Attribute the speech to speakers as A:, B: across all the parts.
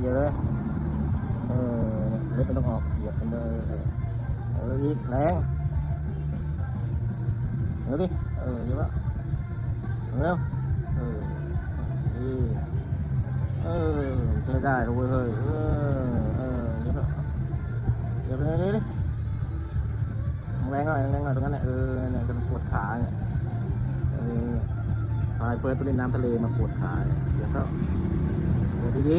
A: เหยียบเลยเออเล็บมันต้องออกเหยียบกันเลยเอออีกแรงเดี๋ยวดิเออเยียบแล้วเร็วเออเออเออใช้ได้เลยเฮ้ยเออเออเยียบแล้วเยียบไปเลยดิแรงหน่อยแรงหน่อยตรงนั้นแหละเออเนี่ยจะปวดขาเนี่ยเออพายเฟิร์สไปเล่นน้ำทะเลมาปวดขาเนี่ยเดี๋ยวก็เดี๋ยวดี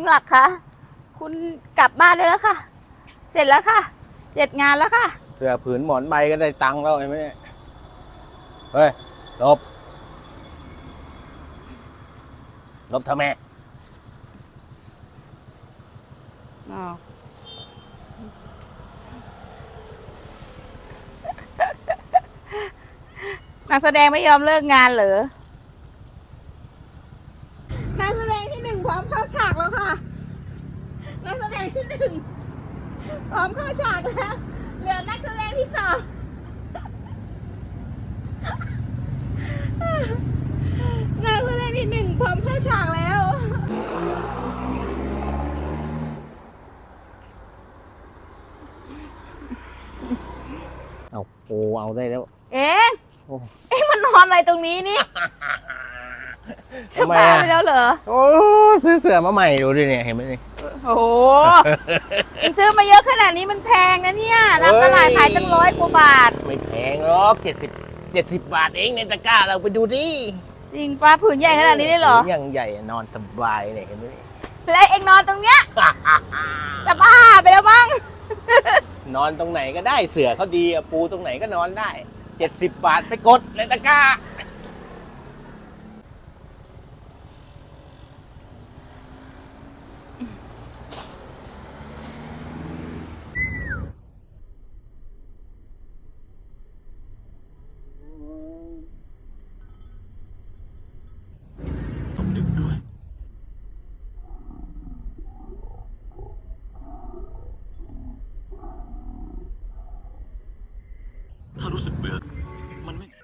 B: งหลักค่ะคุณกลับบ้านได้แล้วค่ะ เสร็จแล้วค่ะเจ็ดงานแล้วค่ะ
A: เสือผืนหมอนใบก็ได้ตังค์แล้วเห็นไหมเนี่ยเฮ้ยหลบหลบทำไม
B: นักแสดงไม่ยอมเลิกงานเหรอ นักแสดงที่หนึ่ง พร้อมเข้าฉากแล้วค่ะ นักแสดงที่หนึ่งพร้อมเข้าฉากแล้ว เหลือนักแสดงที่สองนักแสดงที่หนึ่งพร้อมเข้าฉากแล้ว
A: เอาโอ้เอาได้แล้ว
B: เอ๊ะ
A: โอ้
B: เอ๊ะมันนอนอะไรตรงนี้นี่ จะ
A: ทำไม
B: บ้า
A: อะ
B: ไปแล้วเหรอ
A: โอ้ซื้อเสือมาใหม่ดูดิเนี่ยเห็นไหมนี่
B: โอ้โหเอ็งซื้อมาเยอะขนาดนี้มันแพงนะเนี่ยน้ำตลาดขายตั้งร้อยกว่าบาท
A: ไม่แพงหรอกเจ็ดสิบเจ็ดสิบบาทเองในตะกร้าเราไปดูดิ
B: จริงป้าผืนใหญ่ขนาดนี้เลยเหรอ
A: อย่างใหญ่นอนสบายเนี่ยเห็นไหมนี่
B: แล้วเอ็งนอนตรงเนี้ยจะบ้าไปแล้วมั้ง
A: นอนตรงไหนก็ได้เสือเขาดีอะปูตรงไหนก็นอนได้เจ็ดสิบบาทไปกดในตะกร้า
C: ต้องดึกด้วย ถ้ารู้สึกเบื่อ มันไม่ มันก็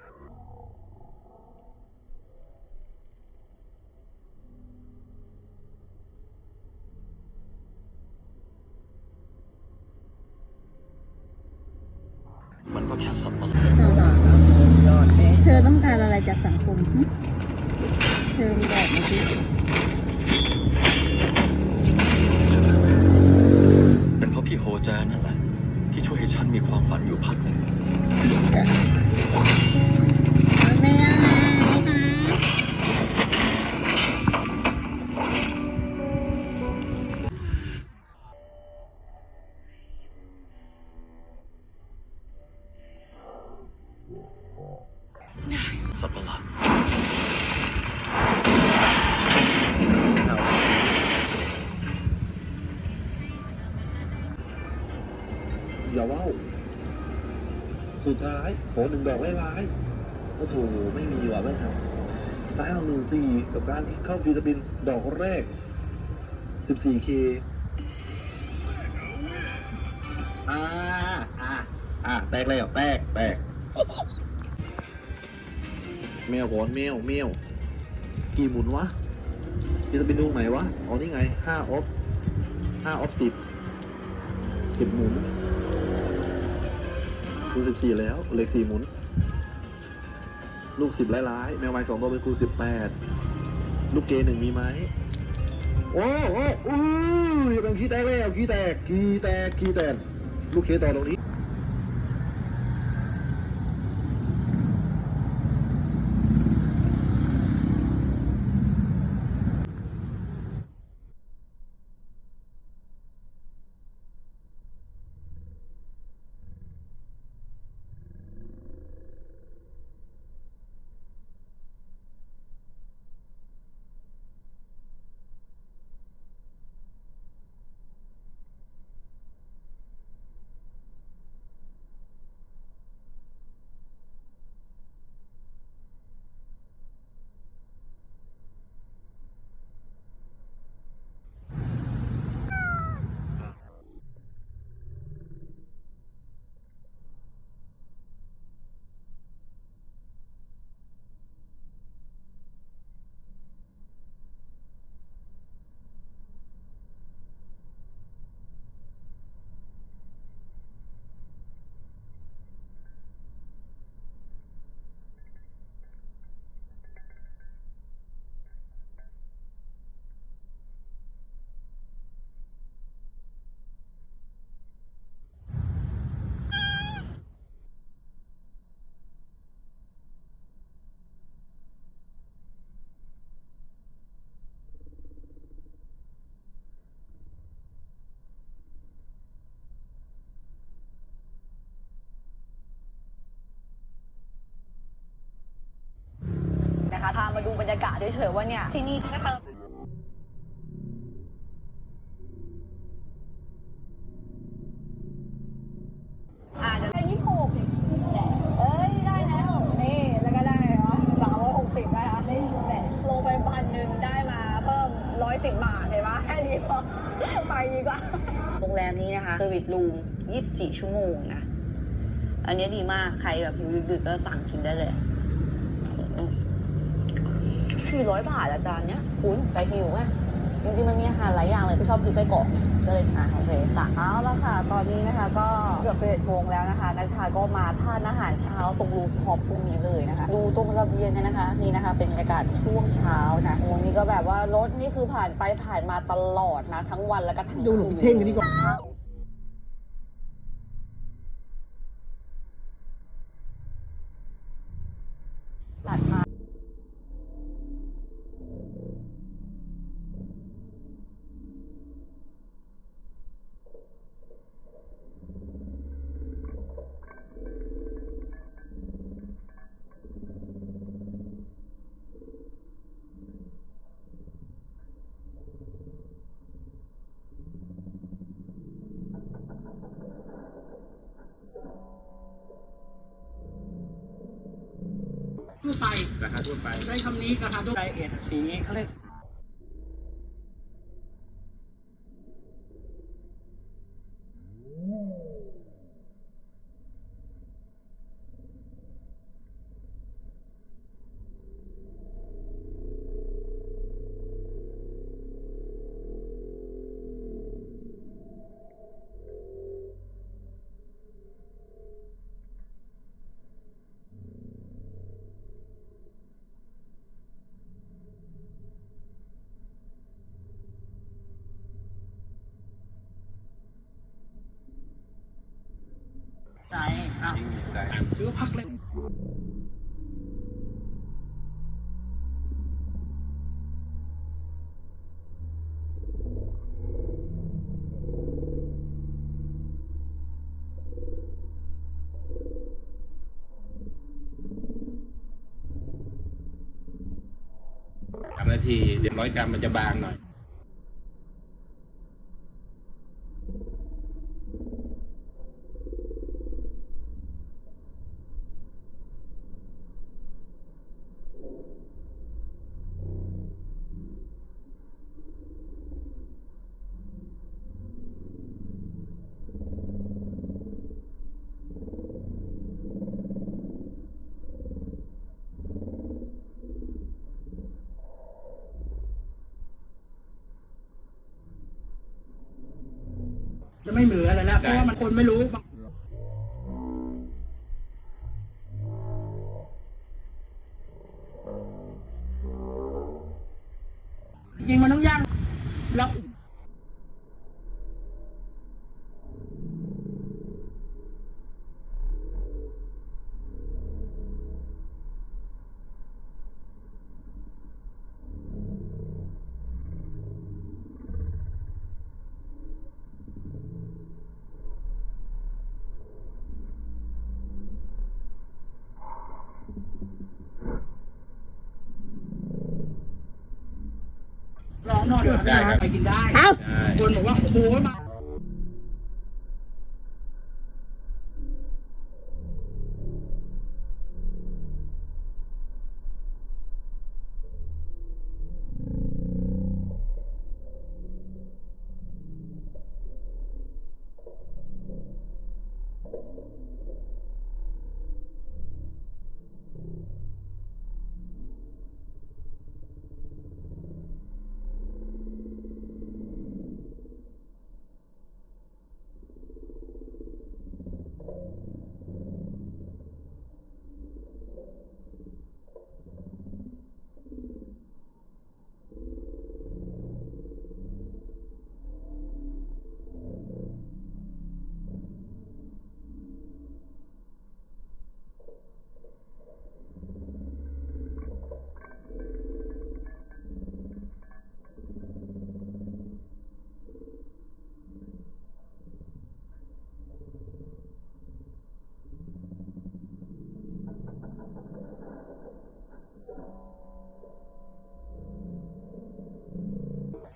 C: แค่สัตว์ประหลาด
B: เธอต้องการอะไรจากสังคม เธอบอกมาสิ
C: เป็นเพราะพี่โฮแจนั่นแหละ ที่ช่วยให้ฉันมีความฝันอยู่พักหนึ่ง
B: อ
D: ย่าว่าวสุดท้ายขอหนึ่งดอกไว้ร้ายโอ้โถไม่มีว่ะแม่ครับได้มาหมื่นสี่กับการที่เข้าฟรีสปินดอกแรก 14k อ่าอ่าอ่าแตกแล้วแตกแตกแมวหอนแมวแมวกี่หมุนวะฟรีสปินดูไหนวะอ๋อนี่ไงห้าออฟห้าออฟสิบสิบหมุน คูณสิบสี่แล้วเหล็กสี่หมุน ลูกสิบร้ายๆแมวไม้สองตัวเป็นคูณสิบแปดลูกเกหนึ่งมีไหมโอ้โหอู้ยเป็นขี้แตกแล้วขี้แตกขี้แตกขี้แตกลูกเคต่อตรงนี้
E: นะคะพามาดูบรรยากาศเฉยๆว่าเนี่ยที่นี่ก็เติมอ่าเดี๋ยวยี่สิบหกเอ้ยได้แล้วนี่แล้วก็ได้เหรอสามร้อยหกสิบนะคะได้ลงไปพันหนึ่งได้มาเพิ่มร้อยสิบบาทเห็นปะแค่นี้พอไปดีกว่าโรงแรมนี้นะคะเซอร์วิสรูม24 ชั่วโมงนะ อันนี้ดีมาก ใครแบบหิวดึกๆก็สั่งกินได้เลย สี่ร้อยบาทอาจารย์เนี้ยคุ้นแต่หิวไงจริงๆมันมีอาหารหลายอย่างเลยที่ชอบกินไส้กรอกไงก็เลยอะโอเคสั่งเอาแล้วค่ะ ตอนนี้นะคะ ก็เกือบเป็นโมงแล้วนะคะนักชาก็มาทานอาหารเช้าตรงรูฟท็อปตรงนี้เลยนะคะ ดูตรงระเบียงกันนะคะ นี่นะคะ เป็นบรรยากาศช่วงเช้านะโอ้นี่ก็แบบว่ารถนี่คือผ่านไปผ่านมาตลอดนะ ทั้งวันแล้วก็ทั้ง
A: ดูหลวงพี่เท่งกันดีกว่า
F: ราคาทั่วไปใช้คำนี้ราคาทั่วไปเอ็ดสีเขาเรียก ใจอ้าวถือว่าพักเล่น
G: สามนา ทีเดี๋ยวร้อยกรัมมันจะบางหน่อย
F: จะไม่เหมือนอะไรแล้วเพราะว่ามันคนไม่รู้ จริงๆมันต้องย่างแล้ว ร้อนหน่อย
G: ได้ครับ
F: ไปกินได้
B: เอ้า
G: ใช่
F: คนบอกว่าโอ้โหมา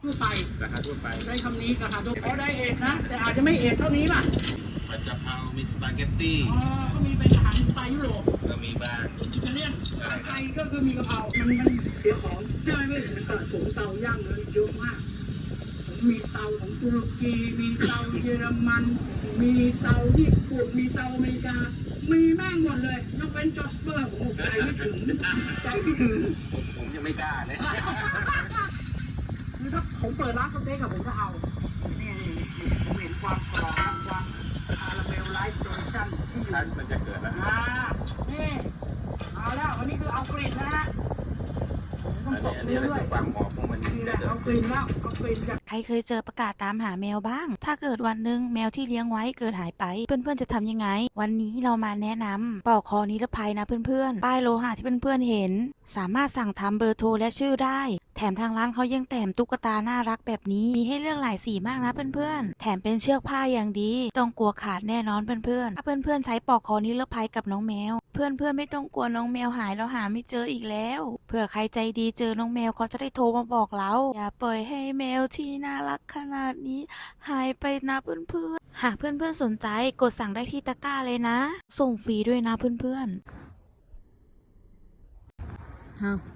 F: ทั่วไป
G: ราคาทั่วไป
F: ใช้คำนี้ราคาทั่วไปอ๋อได้เอ็ดนะ แต่อาจจะไม่เอ็ดเท่านี้ป่ะ
G: ผัดกะเพรามีสปาเกตตี้
F: อ๋อก็มีเป็นอาหารสไตล์ยุโรป
G: ก็มีบ้าง
F: อิตาเลียนไทยก็คือมีกะเพรามันมันเสียของใช่ไหมไม่ถึงตลาดสูงเตาย่างเลยเยอะมากผมมีเตาของตุรกีมีเตาเยอรมัน มีเตาญี่ปุ่นมีเตาอเมริกา มีแม่งหมดเลยยกเว้นจอสเปอร์ผมใจไม่ถึงใจไม่ถึง
G: ผมผมยังไม่กล้าเลย
F: คือถ้าผมเปิดร้านสเต็กกับผมก็เอาเนี่ยนี่นี่ผมเห็นความกรอบความคาราเมลไลท์โซลูชั่นที่อยู่
G: ทัชมันจะเกิดแล้ว
F: อ่า นี่ เอาแล้วอันนี้คือเอากลิ่นนะฮะผมต้อ
G: อั
F: ง
G: น
F: ต
G: นี้
F: บ
G: อันนี้
F: มือด้วย
G: เราจะความหอม
H: ใครเคยเจอประกาศตามหาแมวบ้าง ถ้าเกิดวันหนึ่งแมวที่เลี้ยงไว้เกิดหายไป เพื่อนๆจะทำยังไง วันนี้เรามาแนะนำปลอกคอนิรภัยนะเพื่อนๆ ป้ายโลหะที่เพื่อนๆเห็น สามารถสั่งทำเบอร์โทรและชื่อได้ แถมทางร้านเขายังแถมตุ๊กตาน่ารักแบบนี้ มีให้เลือกหลายสีมากนะเพื่อนๆ แถมเป็นเชือกผ้าอย่างดี ต้องกลัวขาดแน่นอนเพื่อนๆ ถ้าเพื่อนๆใช้ปลอกคอนิรภัยกับน้องแมว เพื่อนๆไม่ต้องกลัวน้องแมวหายเราหาไม่เจออีกแล้ว เผื่อใครใจดีเจอน้องแมวเขาจะได้โทรมาบอกเรา อย่าปล่อยให้แมวที่น่ารักขนาดนี้ หายไปนะเพื่อนเพื่อนหากเพื่อนเพื่อนสนใจกดสั่งได้ที่ตะกร้าเลยนะ ส่งฟรีด้วยนะเพื่อน
A: เพื่อะ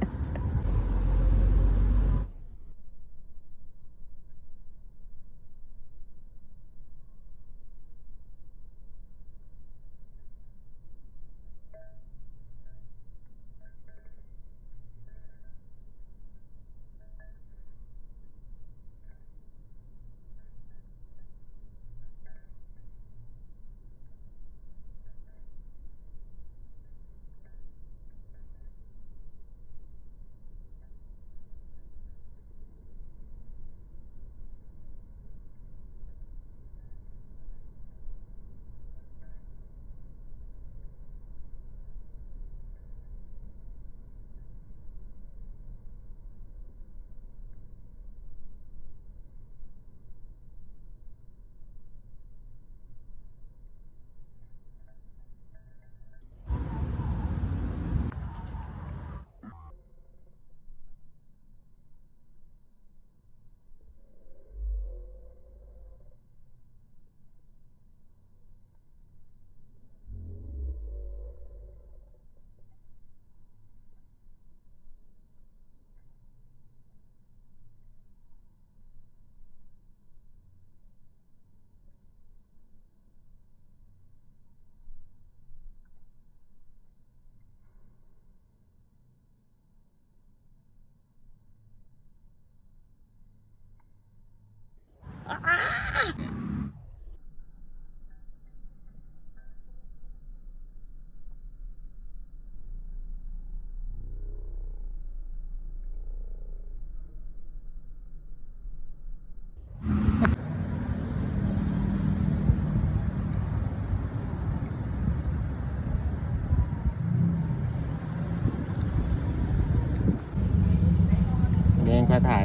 A: ถ่าย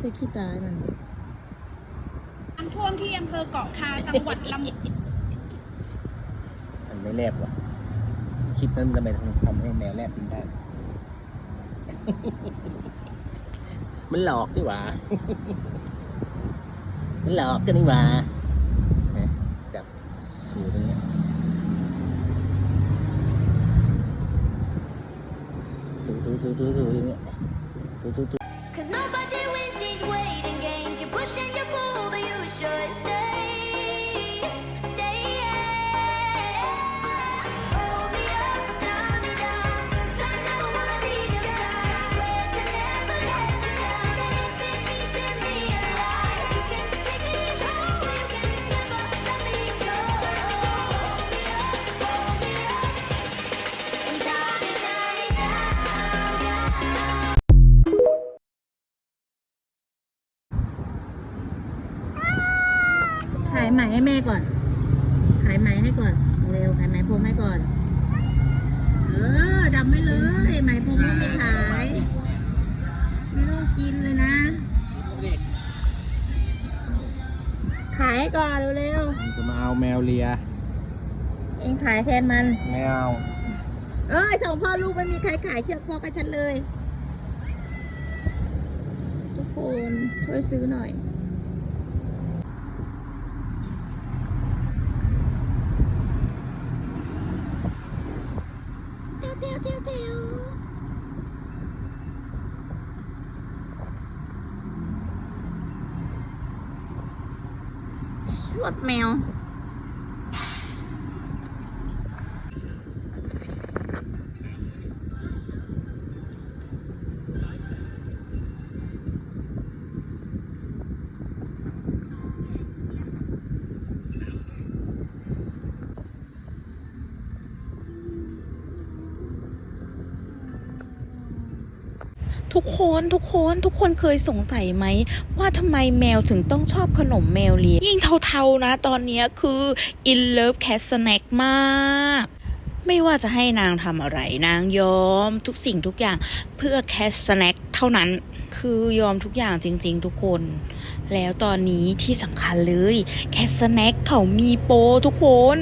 B: ช่วยขี้ตายมัน
I: น้ำท่วมที่อำเภอเกาะคาจังหวัดลำ
A: มันไม่แลบว่ะคลิปนั้นทำไมทำให้แมวแลบกินได้ มันหลอกดีหว่า มันหลอกกันนี่หว่าเนี่ยจับถูตรงเนี้ยถูถูถูถูถูอย่างเงี้ยถูถูถูา
B: ยไหมให้แม่ก่อน ขายไหมให้ก่อน เร็วขายไหมพรมให้ก่อน เออดำไม่เลยไหมพรมลูกไม่ขาย ไม่ต้องกินเลยนะ ขายให้ก่อนเร็ว
A: มันจะมาเอาแมวเลีย
B: ๆเองขายแทนมัน
A: ไม่เอา
B: เอ้ยสองพ่อลูกไม่มีใครขายเชือกคอกับฉันเลย ทุกคนช่วยซื้อหน่อย เตียวเตียวเตียวเตียว ชวดแมว
H: ทุกคนทุกคนทุกคนเคยสงสัยไหม ว่าทำไมแมวถึงต้องชอบขนมแมวเลียยิ่งเทาๆนะตอนนี้คือ in love cat snack มากไม่ว่าจะให้นางทำอะไรนางยอมทุกสิ่งทุกอย่างเพื่อ cat snack เท่านั้น คือยอมทุกอย่างจริง ๆ ทุกคน แล้วตอนนี้ที่สำคัญเลย แคสแน็คเขามีโปรทุกคน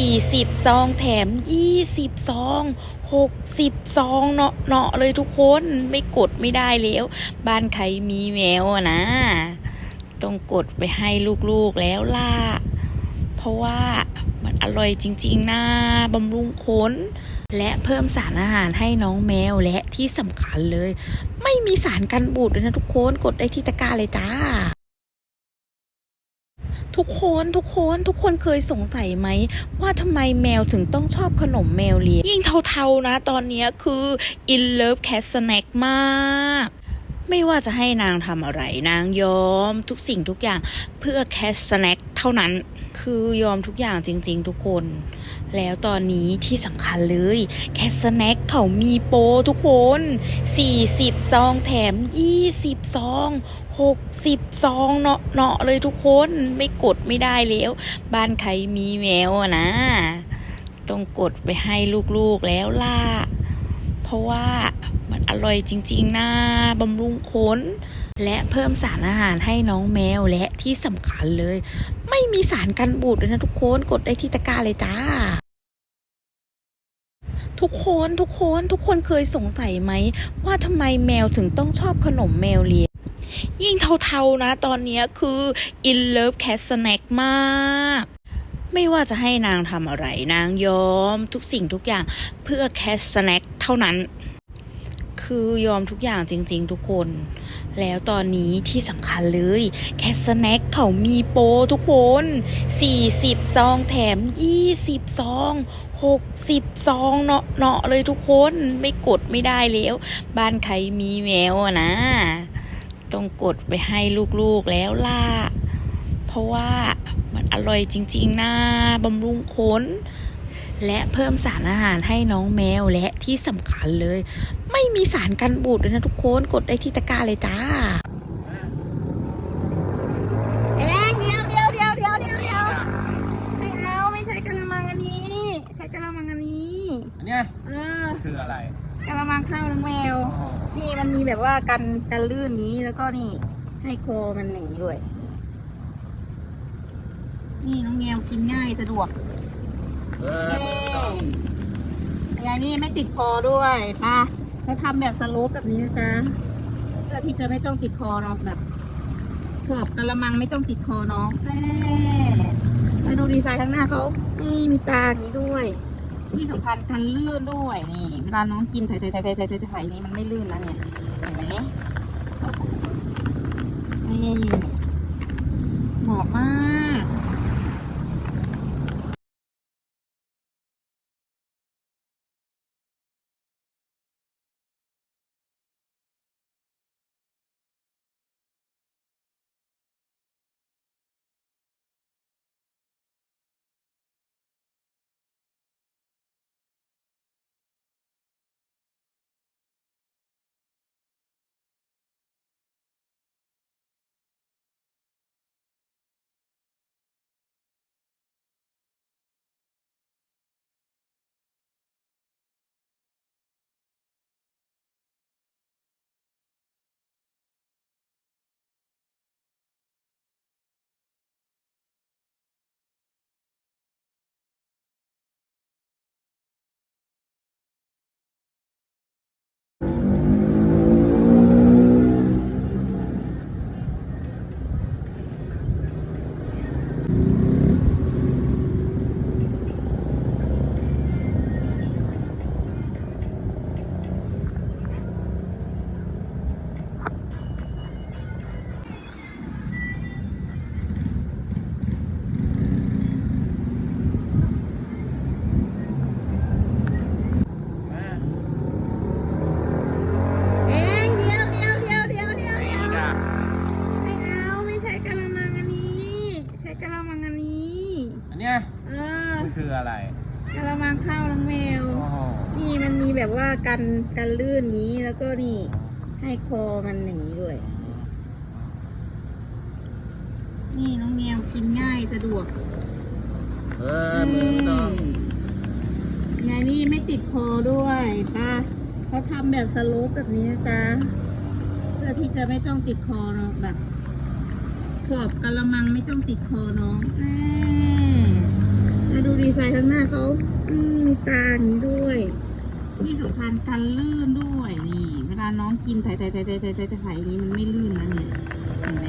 H: 40 ซองแถม 20 ซอง60 ซองเนาะเนาะเลยทุกคนไม่กดไม่ได้แล้ว บ้านใครมีแมวนะ ต้องกดไปให้ลูกๆแล้วล่ะ เพราะว่ามันอร่อยจริงๆนะบำรุงขนและเพิ่มสารอาหารให้น้องแมวและที่สำคัญเลย ไม่มีสารกันบูดเลยนะทุกคน กดได้ที่ตะกร้าเลยจ้า ทุกคนทุกคนทุกคนเคยสงสัยไหม ว่าทำไมแมวถึงต้องชอบขนมแมวเลียยิ่งเทาๆนะ ตอนนี้คือ in love cat snack มากไม่ว่าจะให้นางทำอะไรนางยอมทุกสิ่งทุกอย่างเพื่อแคสแน็คเท่านั้นคือยอมทุกอย่างจริง ๆ ทุกคน แล้วตอนนี้ที่สำคัญเลย แคสแน็คเขามีโปรทุกคน 40 ซองแถม 20 ซอง 60 ซองเนาะเนาะเลยทุกคนไม่กดไม่ได้แล้ว บ้านใครมีแมวนะ ต้องกดไปให้ลูกๆแล้วล่ะ เพราะว่ามันอร่อยจริงๆนะบำรุงขนและเพิ่มสารอาหารให้น้องแมวและที่สำคัญเลย ไม่มีสารกันบูดเลยนะทุกคน กดได้ที่ตะกร้าเลยจ้า ทุกคนทุกคนทุกคนเคยสงสัยไหม ว่าทำไมแมวถึงต้องชอบขนมแมวเลียยิ่งเทาๆนะตอนนี้คือ in love cat snack มาก ไม่ว่าจะให้นางทำอะไรนางยอมทุกสิ่งทุกอย่างเพื่อ cat snack เท่านั้น คือยอมทุกอย่างจริง ๆ ทุกคน แล้วตอนนี้ที่สำคัญเลย แคสแน็คเขามีโปรทุกคน 40 ซองแถม 20 ซอง 60 ซองเนาะเนาะเลยทุกคนไม่กดไม่ได้แล้ว บ้านใครมีแมวนะ ต้องกดไปให้ลูกๆแล้วล่ะ เพราะว่ามันอร่อยจริง ๆนะบำรุงขน และเพิ่มสารอาหารให้น้องแมวและที่สำคัญเลย ไม่มีสารกันบูดเลยนะทุกคนกดได้ที่ตะกร้าเลยจ้า
B: เองเดียวเดียวเดียวเดียวเดียวเดียวไม่เอาไม่ใช่กะละมังอันนี้ ใช้กะละมังอันนี้
A: อันเนี้ย
B: เออ
A: คืออะไร
B: กะละมังข้าวน้องแมว นี่มันมีแบบว่ากันกันลื่นนี้แล้วก็นี่ ให้โคมันหนีด้วย นี่น้องแมวกินง่ายสะดวก
A: เอ
B: เอ้ยยังไงนี่ไม่ติดคอด้วยป่ะถ้าทำแบบสโลปแบบนี้นะจ๊ะเพื่อที่จะไม่ต้องติดคอเนาแบบขอบกระมังไม่ต้องติดคอเนาะแม่มาดูดีไซน์ข้างหน้าเขานี่มีตาอย่างนี้ด้วย ที่สำคัญกันลื่นด้วยนี่ เวลาน้องกินไถ่ไถ่ไถ่ไถ่ไถ่ไถ่ไถ่นี่มันไม่ลื่นนะเนี่ยเห็นไหมนี่เหมาะมาก กันกันลื่นนี้แล้วก็นี่ให้คอมันอย่างนี้ด้วย นี่น้องแมวกินง่ายสะดวก
A: เออมือไม่ต้อง
B: ไงนี่ไม่ติดคอด้วยป้าเขาทำแบบสโลปแบบนี้นะจ๊ะเพื่อที่จะไม่ต้องติดคอเนาะแบบขอบกระมังไม่ต้องติดคอเนาะแม่มาดูดีไซน์ข้างหน้าเขาอืมมีตาอย่างนี้ด้วย ที่สำคัญกันลื่นด้วยนี่ เวลาน้องกินไถ่ไถ่ไถ่ไถ่ไถ่ไถ่ไถ่อย่างนี้มันไม่ลื่นนะเนี่ยเห็นไหม